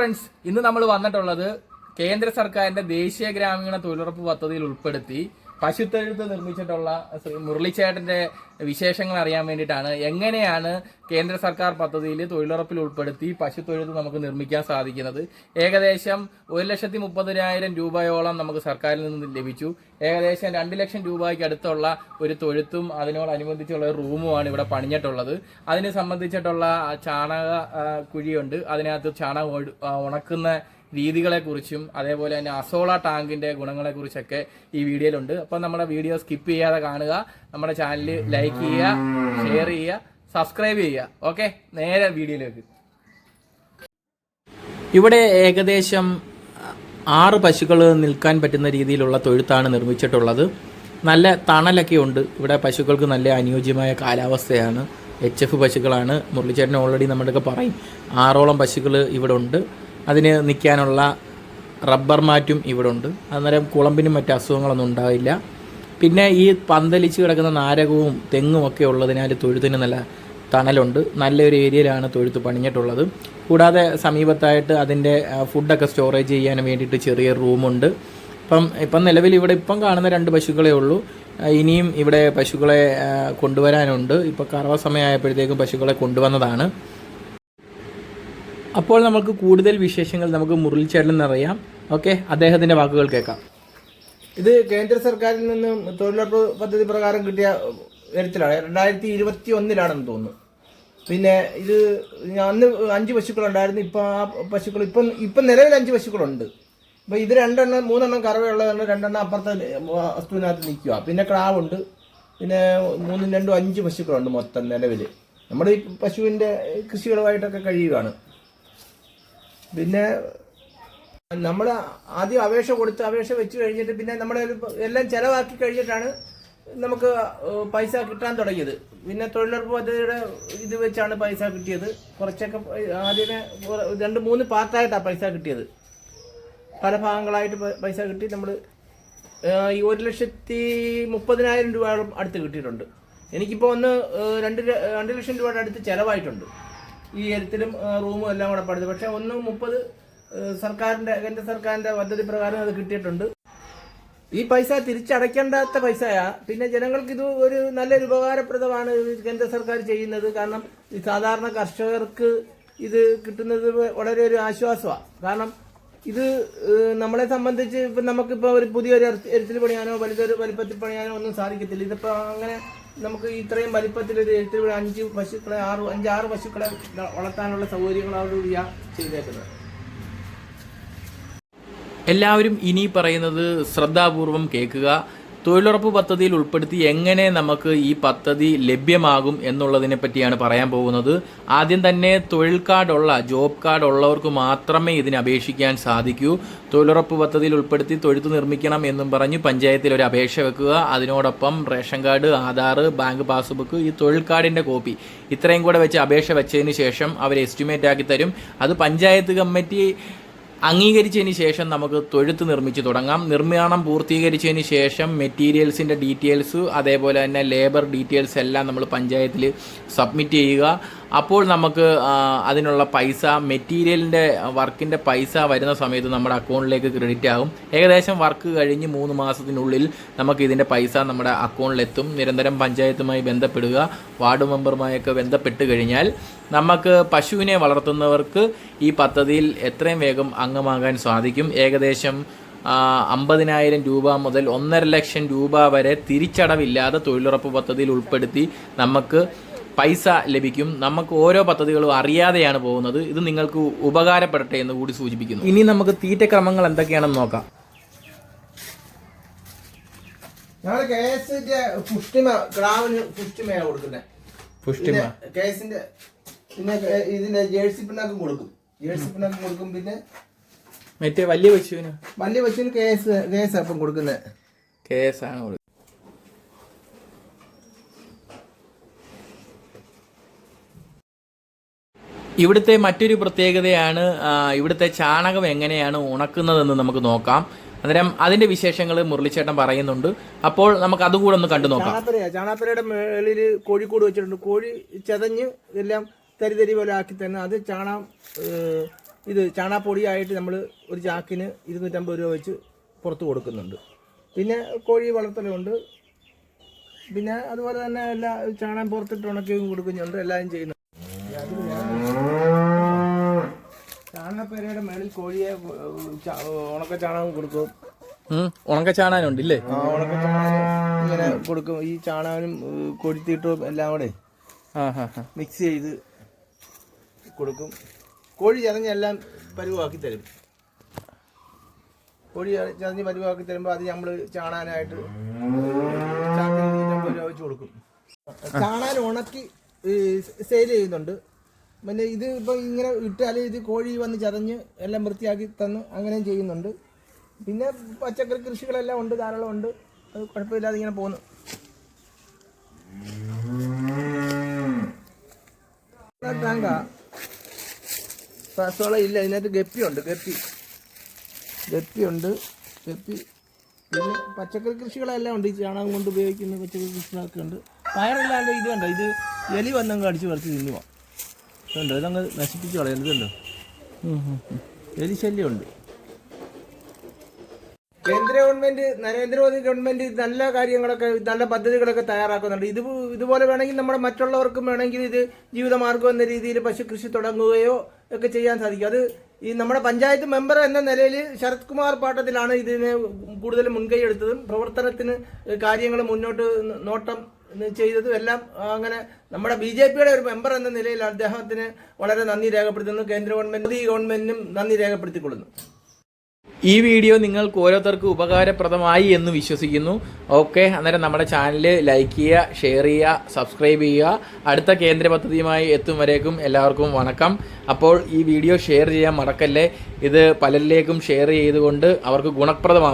Friends ഇന്ന് നമ്മൾ വന്നിട്ടുള്ളത് കേന്ദ്ര സർക്കാരിന്റെ ദേശീയ ഗ്രാമീണ തൊഴിലുറപ്പ് പദ്ധതിയിൽ ഉൾപ്പെടുത്തി പശുത്തൊഴുത്ത് നിർമ്മിച്ചിട്ടുള്ള ശ്രീ വിശേഷങ്ങൾ അറിയാൻ വേണ്ടിയിട്ടാണ് എങ്ങനെയാണ് കേന്ദ്ര സർക്കാർ പദ്ധതിയിൽ തൊഴിലുറപ്പിൽ ഉൾപ്പെടുത്തി പശുത്തൊഴുത്ത് നമുക്ക് നിർമ്മിക്കാൻ സാധിക്കുന്നത്. ഏകദേശം ഒരു ലക്ഷത്തി മുപ്പതിനായിരം രൂപയോളം നമുക്ക് സർക്കാരിൽ നിന്ന് ലഭിച്ചു. ഏകദേശം രണ്ട് ലക്ഷം രൂപയ്ക്ക് അടുത്തുള്ള ഒരു തൊഴുത്തും അതിനോടനുബന്ധിച്ചുള്ള ഒരു റൂമുമാണ് ഇവിടെ പണിഞ്ഞിട്ടുള്ളത്. അതിനെ സംബന്ധിച്ചിട്ടുള്ള ചാണക കുഴിയുണ്ട്. അതിനകത്ത് ചാണകം ഉണക്കുന്ന രീതികളെക്കുറിച്ചും അതേപോലെ തന്നെ അസോള ടാങ്കിന്റെ ഗുണങ്ങളെക്കുറിച്ചൊക്കെ ഈ വീഡിയോയിലുണ്ട്. അപ്പം നമ്മുടെ വീഡിയോ സ്കിപ്പ് ചെയ്യാതെ കാണുക. നമ്മുടെ ചാനൽ ലൈക്ക് ചെയ്യുക ഷെയർ ചെയ്യുക സബ്സ്ക്രൈബ് ചെയ്യുക. ഓക്കെ? നേരെ വീഡിയോയിലേക്ക്. ഇവിടെ ഏകദേശം ആറ് പശുക്കൾ നിൽക്കാൻ പറ്റുന്ന രീതിയിലുള്ള തൊഴുത്താണ് നിർമ്മിച്ചിട്ടുള്ളത്. നല്ല തണലൊക്കെ ഉണ്ട്. ഇവിടെ പശുക്കൾക്ക് നല്ല അനുയോജ്യമായ കാലാവസ്ഥയാണ്. എച്ച് എഫ് പശുക്കളാണ്. മുരളിച്ചേട്ടൻ ഓൾറെഡി നമ്മുടെയൊക്കെ പറയും. ആറോളം പശുക്കൾ ഇവിടെ ഉണ്ട്. അതിന് നിൽക്കാനുള്ള റബ്ബർ മാറ്റും ഇവിടെ ഉണ്ട് അന്നേരം കുളമ്പിനും മറ്റ് അസുഖങ്ങളൊന്നും ഉണ്ടാവില്ല. പിന്നെ ഈ പന്തലിച്ച് കിടക്കുന്ന നാരകവും തെങ്ങും ഒക്കെ ഉള്ളതിനാൽ തൊഴുത്തിന് നല്ല തണലുണ്ട്. നല്ലൊരു ഏരിയയിലാണ് തൊഴുത്ത് പണിഞ്ഞിട്ടുള്ളത്. കൂടാതെ സമീപത്തായിട്ട് അതിന്റെ ഫുഡൊക്കെ സ്റ്റോറേജ് ചെയ്യാൻ വേണ്ടിയിട്ട് ചെറിയ റൂമുണ്ട്. ഇപ്പം ഇപ്പം നിലവിൽ ഇവിടെ ഇപ്പം കാണുന്ന രണ്ട് പശുക്കളേ ഉള്ളൂ. ഇനിയും ഇവിടെ പശുക്കളെ കൊണ്ടുവരാനുണ്ട്. ഇപ്പോൾ കറവ സമയമായപ്പോഴത്തേക്കും പശുക്കളെ കൊണ്ടുവന്നതാണ്. അപ്പോൾ നമുക്ക് കൂടുതൽ വിശേഷങ്ങൾ നമുക്ക് മുരളിച്ചേട്ടൻ അറിയാം. ഓക്കെ അദ്ദേഹത്തിന്റെ വാക്കുകൾ കേൾക്കാം. ഇത് കേന്ദ്ര സർക്കാരിൽ നിന്നും തൊഴിലുറപ്പ് പദ്ധതി പ്രകാരം കിട്ടിയ എഴുത്തിലാണ് രണ്ടായിരത്തി ഇരുപത്തി ഒന്നിലാണെന്ന് തോന്നുന്നു. പിന്നെ ഇത് അന്ന് അഞ്ച് പശുക്കളുണ്ടായിരുന്നു. ഇപ്പം ആ പശുക്കൾ ഇപ്പം ഇപ്പം നിലവിൽ അഞ്ച് പശുക്കളുണ്ട്. അപ്പം ഇത് രണ്ടെണ്ണം മൂന്നെണ്ണം കറവയുള്ളതാണ് രണ്ടെണ്ണം അപ്പുറത്തെ വസ്തുവിനകത്ത് നിൽക്കുക പിന്നെ ക്രാവുണ്ട്. പിന്നെ മൂന്നും രണ്ടും അഞ്ച് പശുക്കളുണ്ട് മൊത്തം നിലവിൽ നമ്മുടെ ഈ പശുവിന്റെ കൃഷികളുമായിട്ടൊക്കെ കഴിയുകയാണ്. പിന്നെ നമ്മൾ ആദ്യം അപേക്ഷ കൊടുത്ത് അപേക്ഷ വെച്ച് കഴിഞ്ഞിട്ട് പിന്നെ നമ്മൾ എല്ലാം ചിലവാക്കി കഴിഞ്ഞിട്ടാണ് നമുക്ക് പൈസ കിട്ടാൻ തുടങ്ങിയത്. പിന്നെ തൊഴിലുറപ്പ് പദ്ധതിയുടെ ഇത് വെച്ചാണ് പൈസ കിട്ടിയത്. കുറച്ചൊക്കെ ആദ്യം ആദ്യമേ രണ്ട് മൂന്ന് പാർട്ടായിട്ടാണ് പൈസ കിട്ടിയത്. പല ഭാഗങ്ങളായിട്ട് പൈസ കിട്ടി. നമ്മൾ ഈ ഒരു ലക്ഷത്തി മുപ്പതിനായിരം രൂപ അടുത്ത് കിട്ടിയിട്ടുണ്ട്. എനിക്കിപ്പോൾ ഒന്ന് രണ്ട് രണ്ട് ലക്ഷം രൂപയുടെ അടുത്ത് ചിലവായിട്ടുണ്ട്. ഈ എഴുത്തിലും റൂമും എല്ലാം കൂടെ പണിത് പക്ഷേ ഒന്ന് മുപ്പത് സർക്കാരിന്റെ കേന്ദ്ര സർക്കാരിന്റെ പദ്ധതി പ്രകാരം അത് കിട്ടിയിട്ടുണ്ട്. ഈ പൈസ തിരിച്ചടയ്ക്കേണ്ടാത്ത പൈസയാ. പിന്നെ ജനങ്ങൾക്ക് ഇത് ഒരു നല്ലൊരു ഉപകാരപ്രദമാണ് കേന്ദ്ര സർക്കാർ ചെയ്യുന്നത്. കാരണം ഈ സാധാരണ കർഷകർക്ക് ഇത് കിട്ടുന്നത് വളരെ ഒരു ആശ്വാസമാണ് കാരണം ഇത് നമ്മളെ സംബന്ധിച്ച് ഇപ്പം നമുക്കിപ്പോൾ ഒരു പുതിയൊരു എഴുത്തിൽ പണിയാനോ വലുതൊരു വലിപ്പത്തിൽ പണിയാനോ ഒന്നും സാധിക്കത്തില്ല. ഇതിപ്പോൾ അങ്ങനെ നമുക്ക് ഇത്രയും വലിപ്പത്തിൽ ഒരു എഴുത്തിൽ പണി അഞ്ച് പശുക്കളെ ആറ് അഞ്ചാറ് പശുക്കളെ വളർത്താനുള്ള സൗകര്യങ്ങളോടുകൂടിയാണ് ചെയ്തേക്കുന്നത്. എല്ലാവരും ഇനി പറയുന്നത് ശ്രദ്ധാപൂർവം കേൾക്കുക. തൊഴിലുറപ്പ് പദ്ധതിയിൽ ഉൾപ്പെടുത്തി എങ്ങനെ നമുക്ക് ഈ പദ്ധതി ലഭ്യമാകും എന്നുള്ളതിനെ പറ്റിയാണ് പറയാൻ പോകുന്നത്. ആദ്യം തന്നെ തൊഴിൽ കാർഡുള്ള ജോബ് കാർഡ് ഉള്ളവർക്ക് മാത്രമേ ഇതിന് അപേക്ഷിക്കാൻ സാധിക്കൂ. തൊഴിലുറപ്പ് പദ്ധതിയിൽ ഉൾപ്പെടുത്തി തൊഴുത്ത് നിർമ്മിക്കണം എന്നും പറഞ്ഞ് പഞ്ചായത്തിൽ ഒരു അപേക്ഷ വെക്കുക. അതിനോടൊപ്പം ration card Aadhaar bank passbook ഈ തൊഴിൽ കാർഡിന്റെ കോപ്പി ഇത്രയും കൂടെ വെച്ച് അപേക്ഷ വെച്ചതിന് ശേഷം അവർ എസ്റ്റിമേറ്റ് ആക്കി തരും. അത് പഞ്ചായത്ത് കമ്മിറ്റി അംഗീകരിച്ചതിന് ശേഷം നമുക്ക് തൊഴുത്ത് നിർമ്മിച്ച് തുടങ്ങാം. നിർമ്മാണം പൂർത്തീകരിച്ചതിന് ശേഷം മെറ്റീരിയൽസിന്റെ ഡീറ്റെയിൽസ് അതേപോലെ തന്നെ ലേബർ ഡീറ്റെയിൽസ് എല്ലാം നമ്മൾ പഞ്ചായത്തിൽ സബ്മിറ്റ് ചെയ്യുക. അപ്പോൾ നമുക്ക് അതിനുള്ള പൈസ മെറ്റീരിയലിന്റെ വർക്കിന്റെ പൈസ വരുന്ന സമയത്ത് നമ്മുടെ അക്കൗണ്ടിലേക്ക് ക്രെഡിറ്റ് ആകും. ഏകദേശം വർക്ക് കഴിഞ്ഞ് മൂന്ന് മാസത്തിനുള്ളിൽ നമുക്ക് ഇതിന്റെ പൈസ നമ്മുടെ അക്കൗണ്ടിലെത്തും. നിരന്തരം പഞ്ചായത്തുമായി ബന്ധപ്പെടുക വാർഡ് മെമ്പറുമായൊക്കെ ബന്ധപ്പെട്ട് കഴിഞ്ഞാൽ നമുക്ക് പശുവിനെ വളർത്തുന്നവർക്ക് ഈ പദ്ധതിയിൽ എത്രയും വേഗം അംഗമാകാൻ സാധിക്കും. ഏകദേശം അമ്പതിനായിരം രൂപ മുതൽ ഒന്നര ലക്ഷം രൂപ വരെ തിരിച്ചടവില്ലാതെ തൊഴിലുറപ്പ് പദ്ധതിയിൽ ഉൾപ്പെടുത്തി നമുക്ക് പൈസ ലഭിക്കും. നമുക്ക് ഓരോ പദ്ധതികളും അറിയാതെയാണ് പോകുന്നത്. ഇത് നിങ്ങൾക്ക് ഉപകാരപ്പെടട്ടെ എന്ന് കൂടി സൂചിപ്പിക്കുന്നു. ഇനി നമുക്ക് തീറ്റക്രമങ്ങൾ എന്തൊക്കെയാണെന്ന് നോക്കാം. ഞങ്ങൾ കേസിന്റെ പുഷ്ടിമ പുഷ്ടിമയാണ് കൊടുക്കുന്നത്. പുഷ്ടിമ. കെ പിന്നെ കെ- ഇതിന്റെ ജേഴ്സി പിണ്ണാക്കും കൊടുക്കും. ജേഴ്സി പിണ്ണാക്കും കൊടുക്കും പിന്നെ മറ്റേ വലിയ പശുവിന് വലിയ പശുവിന് കേസ് കേസ് അപ്പം കൊടുക്കുന്നത്. കേസാണ് കൊടുക്കുന്നത്. ഇവിടുത്തെ മറ്റൊരു പ്രത്യേകതയാണ് ഇവിടുത്തെ ചാണകം എങ്ങനെയാണ് ഉണക്കുന്നതെന്ന് നമുക്ക് നോക്കാം. അന്നേരം അതിന്റെ വിശേഷങ്ങൾ മുരളിച്ചേട്ടൻ പറയുന്നുണ്ട്. അപ്പോൾ നമുക്ക് അതുകൂടെ ഒന്ന് കണ്ടു നോക്കാം. ചാണാപ്പരയാ ചാണാപ്പരയുടെ മേളിൽ കോഴിക്കൂട് വെച്ചിട്ടുണ്ട്. കോഴി ചതഞ്ഞ് എല്ലാം തരി തരി പോലെ ആക്കി തന്നെ അത് ചാണാ ഇത് ചാണാപ്പൊടിയായിട്ട് നമ്മൾ ഒരു ചാക്കിന് ഇരുന്നൂറ്റമ്പത് രൂപ വെച്ച് പുറത്ത് കൊടുക്കുന്നുണ്ട്. പിന്നെ കോഴി വളർത്തലുണ്ട്. പിന്നെ അതുപോലെ തന്നെ എല്ലാ ചാണകം പുറത്തിട്ട് ഉണക്കിയും കൊടുക്കുന്നുണ്ട്. എല്ലാം ചെയ്യുന്നുണ്ട് ചാണകപ്പേരയുടെ മേളിൽ കോഴിയെ ഉണക്ക ചാണകം കൊടുക്കും. ഉണക്ക ചാണാനുണ്ട് ഇല്ലേ ഉണക്ക ചാണകം ഇങ്ങനെ കൊടുക്കും. ഈ ചാണകനും കൊടുത്തിട്ടും എല്ലാം കൂടെ മിക്സ് ചെയ്ത് കൊടുക്കും. കോഴി ചതഞ്ഞ് എല്ലാം പരുവാക്കി തരും. കോഴി ചത- ചതഞ്ഞ് പരുവാക്കി തരുമ്പോൾ അത് നമ്മൾ ചാണാനായിട്ട് ചാണകം വെച്ച് കൊടുക്കും. ചാണാൻ ഉണക്കി സെയിൽ ചെയ്യുന്നുണ്ട്. പിന്നെ ഇത് ഇപ്പം ഇങ്ങനെ ഇട്ടാൽ ഇത് കോഴി വന്ന് ചതഞ്ഞ് എല്ലാം വൃത്തിയാക്കി തന്ന് അങ്ങനെയും ചെയ്യുന്നുണ്ട്. പിന്നെ പച്ചക്കറി കൃഷികളെല്ലാം ഉണ്ട് ധാരാളം ഉണ്ട്. അത് കുഴപ്പമില്ലാതെ ഇങ്ങനെ പോകുന്നു ടാങ്കാ ഇല്ല ഇതിനകത്ത് ഗപ്പിയുണ്ട് ഗപ്പി. ഗപ്പിയുണ്ട് ഗപ്പി. പിന്നെ പച്ചക്കറി കൃഷികളെല്ലാം ഉണ്ട് ഈ ചാണകം കൊണ്ട് ഉപയോഗിക്കുന്ന പച്ചക്കറി കൃഷികളൊക്കെ ഉണ്ട്. പയറല്ലാണ്ട് ഇത് കണ്ടോ ഇത് എലി വന്നങ്ങ് അടിച്ച് പറിച്ച് തിന്നുവാ. ഇതുണ്ടോ? ഇതങ്ങ് നശിപ്പിച്ച് കളയുന്നത് ഇതുണ്ടോ? എലി ശല്യമുണ്ട് കേന്ദ്ര ഗവൺമെന്റ് നരേന്ദ്രമോദി ഗവൺമെന്റ് നല്ല കാര്യങ്ങളൊക്കെ നല്ല പദ്ധതികളൊക്കെ തയ്യാറാക്കുന്നുണ്ട്. ഇത് ഇതുപോലെ വേണമെങ്കിൽ നമ്മുടെ മറ്റുള്ളവർക്കും വേണമെങ്കിൽ ഇത് ജീവിതമാർഗം എന്ന രീതിയിൽ പശു കൃഷി തുടങ്ങുകയോ ഒക്കെ ചെയ്യാൻ സാധിക്കും. അത് ഈ നമ്മുടെ പഞ്ചായത്ത് മെമ്പർ എന്ന നിലയിൽ ശരത് കുമാർ പാട്ടത്തിലാണ് ഇതിന് കൂടുതൽ മുൻകൈ എടുത്തതും പ്രവർത്തനത്തിന് കാര്യങ്ങൾ മുന്നോട്ട് നോട്ടം ചെയ്തതും എല്ലാം അങ്ങനെ നമ്മുടെ ബി ജെ പിയുടെ ഒരു മെമ്പർ എന്ന നിലയിൽ അദ്ദേഹത്തിന് വളരെ നന്ദി രേഖപ്പെടുത്തുന്നു. കേന്ദ്ര ഗവൺമെന്റ് മോദി ഗവൺമെന്റിനും നന്ദി രേഖപ്പെടുത്തിക്കൊള്ളുന്നു. ഈ വീഡിയോ നിങ്ങൾക്ക് ഓരോരുത്തർക്കും ഉപകാരപ്രദമായി എന്ന് വിശ്വസിക്കുന്നു. ഓക്കെ അന്നേരം നമ്മുടെ ചാനൽ ലൈക്ക് ചെയ്യുക ഷെയർ ചെയ്യുക സബ്സ്ക്രൈബ് ചെയ്യുക. അടുത്ത കേന്ദ്ര പദ്ധതിയുമായി എത്തും വരേക്കും എല്ലാവർക്കും വണക്കം. അപ്പോൾ ഈ വീഡിയോ ഷെയർ ചെയ്യാൻ മറക്കല്ലേ? ഇത് പലരിലേക്കും ഷെയർ ചെയ്തുകൊണ്ട് അവർക്ക് ഗുണപ്രദമാകും